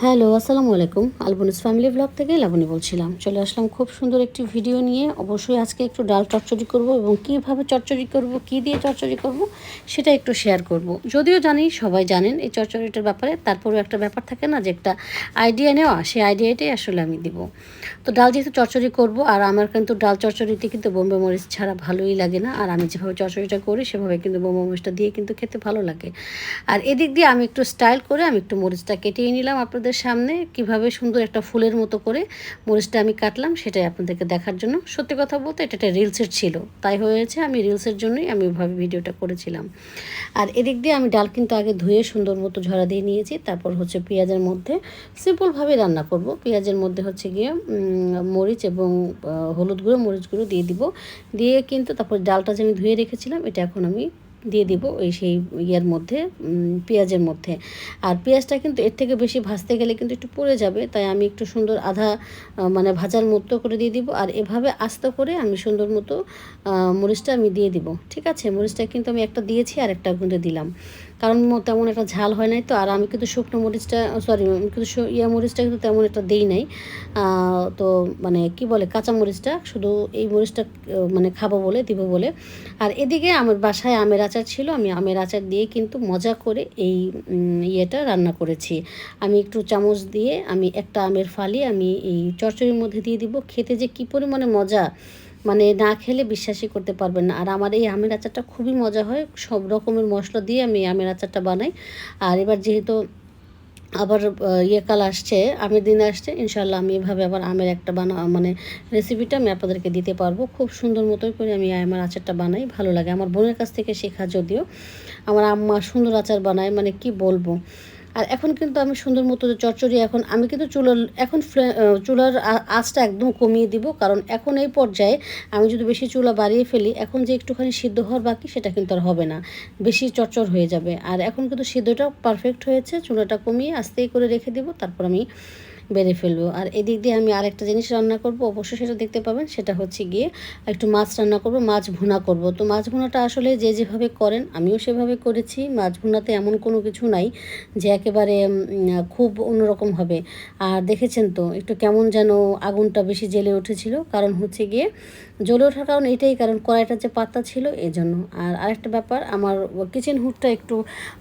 Hello, আসসালামু আলাইকুম। আলবনিস family blog থেকে লাবণী বলছিলাম। চলে আসলাম খুব সুন্দর একটি ভিডিও নিয়ে। অবশ্যই আজকে একটু ডাল চচ্চড়ি করব এবং কীভাবে চচ্চড়ি করব, কী দিয়ে চচ্চড়ি করব, সেটা একটু শেয়ার করব। যদিও জানি সবাই জানেন এই চচ্চড়িটার ব্যাপারে, তারপরেও একটা ব্যাপার থাকে না যে একটা আইডিয়া নেওয়া, সেই আইডিয়াটাই আসলে আমি দিব। তো ডাল যেহেতু চচ্চড়ি করব, আর আমার কিন্তু ডাল চচ্চড়িতে কিন্তু বোম্বে মরিচ ছাড়া ভালোই লাগে না, আর আমি যেভাবে চচ্চড়িটা করি, সেভাবে কিন্তু বোম্বে মরিচটা দিয়ে কিন্তু খেতে ভালো লাগে। আর এদিক দিয়ে আমি একটু স্টাইল করে আমি একটু মরিচটা কেটেই নিলাম আপনাদের সামনে কীভাবে সুন্দর একটা ফুলের মতো করে মরিচটা আমি কাটলাম সেটাই আপনাদেরকে দেখার জন্য। সত্যি কথা বলতে এটা একটা রিলসের ছিল। তাই হয়েছে আমি রিলসের জন্যই আমি ওইভাবে ভিডিওটা করেছিলাম। আর এদিক দিয়ে আমি ডাল কিন্তু আগে ধুয়ে সুন্দর মতো ঝরা দিয়ে নিয়েছি। তারপর হচ্ছে পেঁয়াজের মধ্যে সিম্পলভাবে রান্না করব। পেঁয়াজের মধ্যে হচ্ছে গিয়ে মরিচ এবং হলুদ গুঁড়ো, মরিচ গুঁড়ো দিয়ে দিব। দিয়ে কিন্তু তারপর ডালটা যে আমি ধুয়ে রেখেছিলাম, এটা এখন আমি দিয়ে দিব ওই সেই ইয়ের মধ্যে পেঁয়াজের মধ্যে। আর পেঁয়াজটা কিন্তু এর থেকে বেশি ভাজতে গেলে কিন্তু একটু পড়ে যাবে, তাই আমি একটু সুন্দর আধা মানে ভাজার মতো করে দিয়ে দিব। আর এভাবে আস্তে করে আমি সুন্দর মতো মরিচটা আমি দিয়ে দিব। ঠিক আছে? মরিচটা কিন্তু আমি একটা দিয়েছি আর একটা কিন্তু দিলাম। কারণ তেমন একটা ঝাল হয় নাই তো, আর আমি কিন্তু শুকনো মরিচটা সরি কিন্তু ইয়া মরিচটা কিন্তু তেমন একটা দেই নাই। তো মানে কি বলে, কাঁচা মরিচটা, শুধু এই মরিচটা মানে খাব বলে, দিব বলে। আর এদিকে আমার বাসায় আমের আচার ছিল, আমি আমের আচার দিয়ে কিন্তু মজা করে এই ইয়েটা রান্না করেছি। আমি একটু চামচ দিয়ে আমি একটা আমের ফালি আমি এই চচ্চড়ির মধ্যে দিয়ে দিব। খেতে যে কী পরিমাণে মজা মানে না খেলে বিশ্বাসই করতে পারবেন না। আর আমার এই আমের আচারটা খুবই মজা হয়। সব রকমের মশলা দিয়ে আমি আমের আচারটা বানাই। আর এবার যেহেতু আবার ইয়ে কাল আসছে, আমের দিন আসছে ইনশাল্লাহ আমি এভাবে আবার আমের একটা বানা মানে রেসিপিটা আমি আপনাদেরকে দিতে পারব। খুব সুন্দর মতোই করে আমি আমের আচারটা বানাই, ভালো লাগে। আমার বোনের কাছ থেকে শেখা যদিও। আমার আম্মা সুন্দর আচার বানায় মানে কি বলব? আর এখন কিন্তু আমি সুন্দর মতো চচ্চড়ি, এখন আমি কিন্তু চুলার, এখন চুলার আঁচটা একদম কমিয়ে দিব। কারণ এখন এই পর্যায়ে আমি যদি বেশি চুলা বাড়িয়ে ফেলি, এখন যে একটুখানি সিদ্ধ হওয়ার বাকি, সেটা কিন্তু আর হবে না। বেশি চচ্চর হয়ে যাবে। আর এখন কিন্তু সিদ্ধটা পারফেক্ট হয়েছে, চুলাটা কমিয়ে আস্তেই করে রেখে দিব। তারপর আমি বেড়ে ফেলব। আর এদিক দিয়ে আমি আরেকটা জিনিস রান্না করব, অবশ্যই সেটা দেখতে পাবেন, সেটা হচ্ছে গিয়ে একটু মাছ রান্না করব, মাছ ভুনা করব। তো মাছ ভুনাটা আসলে যে যেভাবে করেন, আমিও সেভাবে করেছি। মাছ ভুনাতে এমন কোনো কিছু নাই যে একেবারে খুব অন্যরকম হবে। আর দেখেছেন তো, একটু কেমন যেন আগুনটা বেশি জেলে উঠেছিল। কারণ হচ্ছে গিয়ে জ্বলে ওঠার কারণ এটাই, কারণ কড়াইটা যে পাতা ছিল এই জন্য আর আরেকটা ব্যাপার, আমার কিচেন হুডটা একটু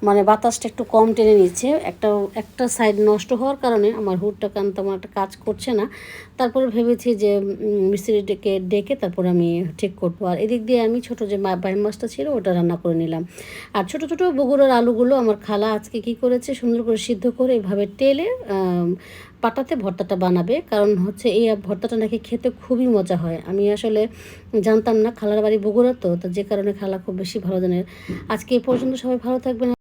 মানে বাতাসটা একটু কম টেনে নিচ্ছে। একটা একটা সাইড নষ্ট হওয়ার কারণে আমার হুডটা কারণ তেমন একটা কাজ করছে না। তারপরে ভেবেছি যে মিস্ত্রিটাকে ডেকে তারপর আমি ঠিক করব। আর এদিক দিয়ে আমি ছোটো যে বাইম মাছটা ছিল, ওটা রান্না করে নিলাম। আর ছোটো ছোটো বগুড়ার আলুগুলো আমার খালা আজকে কি করেছে, সুন্দর করে সিদ্ধ করে এভাবে টেলে পাটাতে ভর্তাটা বানাবে। কারণ হচ্ছে এই ভর্তাটা নাকি খেতে খুবই মজা হয়। আমি আসলে জানতাম না, খালার বাড়ি বগুড়া তো যে কারণে খালা খুব বেশি ভালো জানে। আজকে এই পর্যন্ত সবাই ভালো থাকবেন।